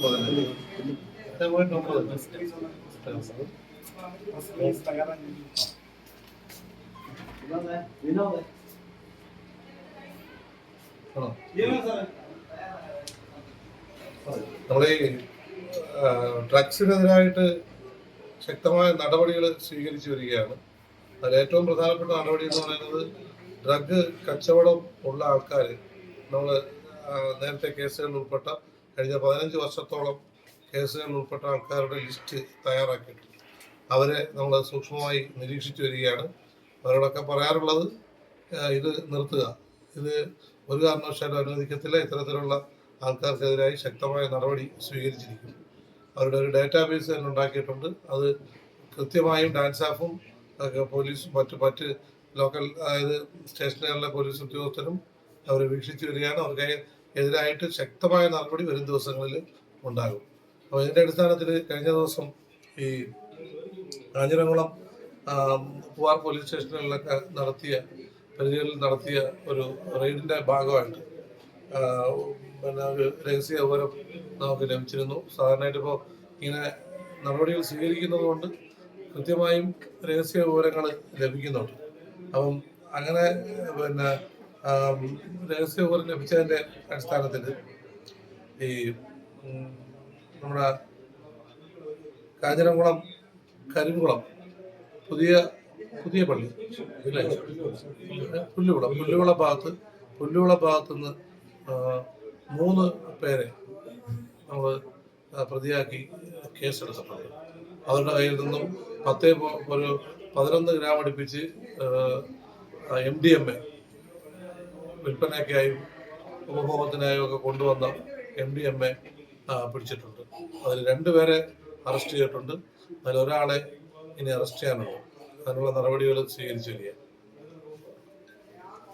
നമ്മളീ ഡ്രഗ്സിനെതിരായിട്ട് ശക്തമായ നടപടികൾ സ്വീകരിച്ചു വരികയാണ്. അതിൽ ഏറ്റവും പ്രധാനപ്പെട്ട നടപടി എന്ന് പറയുന്നത് ഡ്രഗ് കച്ചവടം ഉള്ള ആൾക്കാർ നമ്മൾ നേരത്തെ കേസുകളിൽ ഉൾപ്പെട്ട കഴിഞ്ഞ പതിനഞ്ച് വർഷത്തോളം കേസുകളിൽ ഉൾപ്പെട്ട ആൾക്കാരുടെ ലിസ്റ്റ് തയ്യാറാക്കിയിട്ടുണ്ട്. അവരെ നമ്മൾ സൂക്ഷ്മമായി നിരീക്ഷിച്ചു വരികയാണ്. അവരോടൊക്കെ പറയാറുള്ളത് ഇത് നിർത്തുക. ഇത് ഒരു കാരണവശാലും അനുവദിക്കത്തില്ല. ഇത്തരത്തിലുള്ള ആൾക്കാർക്കെതിരായി ശക്തമായ നടപടി സ്വീകരിച്ചിരിക്കും അവരുടെ ഒരു ഡാറ്റാബേസ് തന്നെ ഉണ്ടാക്കിയിട്ടുണ്ട്. അത് കൃത്യമായും ഡാൻസാഫും പോലീസും മറ്റ് മറ്റ് ലോക്കൽ അതായത് സ്റ്റേഷനുകളിലെ പോലീസ് ഉദ്യോഗസ്ഥരും അവരെ വീക്ഷിച്ചു വരികയാണ്. അവർക്ക് എതിരായിട്ട് ശക്തമായ നടപടി വരും ദിവസങ്ങളിൽ ഉണ്ടാകും. അപ്പോൾ ഇതിന്റെ അടിസ്ഥാനത്തിൽ കഴിഞ്ഞ ദിവസം ഈ കാഞ്ഞിരംകുളം പൂവാർ പോലീസ് സ്റ്റേഷനുകളിലൊക്കെ നടത്തിയ പരിധികളിൽ നടത്തിയ ഒരു റെയ്ഡിന്റെ ഭാഗമായിട്ട് പിന്നെ ഒരു രഹസ്യ വിവരം നമുക്ക് ലഭിച്ചിരുന്നു. സാധാരണയായിട്ട് ഇപ്പോൾ ഇങ്ങനെ നടപടികൾ സ്വീകരിക്കുന്നത് കൊണ്ട് കൃത്യമായും രഹസ്യ വിവരങ്ങൾ ലഭിക്കുന്നുണ്ട്. അപ്പം അങ്ങനെ പിന്നെ രഹസ്യ ഓവർ ലഭിച്ചതിന്റെ അടിസ്ഥാനത്തിൽ ഈ നമ്മുടെ കാഞ്ഞിരംകുളം കരിങ്കുളം പുതിയ പുതിയ പള്ളി ഇല്ലേ? പുല്ലുകുളം പുല്ലുകുളം ഭാഗത്ത് പുല്ലുകുളം ഭാഗത്ത് നിന്ന് മൂന്ന് പേരെ നമ്മൾ പ്രതിയാക്കി കേസെടുത്തിട്ടുണ്ട്. അവരുടെ കയ്യിൽ നിന്നും പത്തേ ഒരു പതിനൊന്ന് ഗ്രാം അടുപ്പിച്ച് എം ഡി എം എ വിൽപ്പനയ്ക്കായും ഉപഭോഗത്തിനായും ഒക്കെ കൊണ്ടുവന്ന എം ഡി എം എ പിടിച്ചിട്ടുണ്ട്. അതിൽ രണ്ടുപേരെ അറസ്റ്റ് ചെയ്തിട്ടുണ്ട്. അതിലൊരാളെ ഇനി അറസ്റ്റ് ചെയ്യാനുണ്ട് അതിനുള്ള നടപടികൾ സ്വീകരിച്ചു വരിക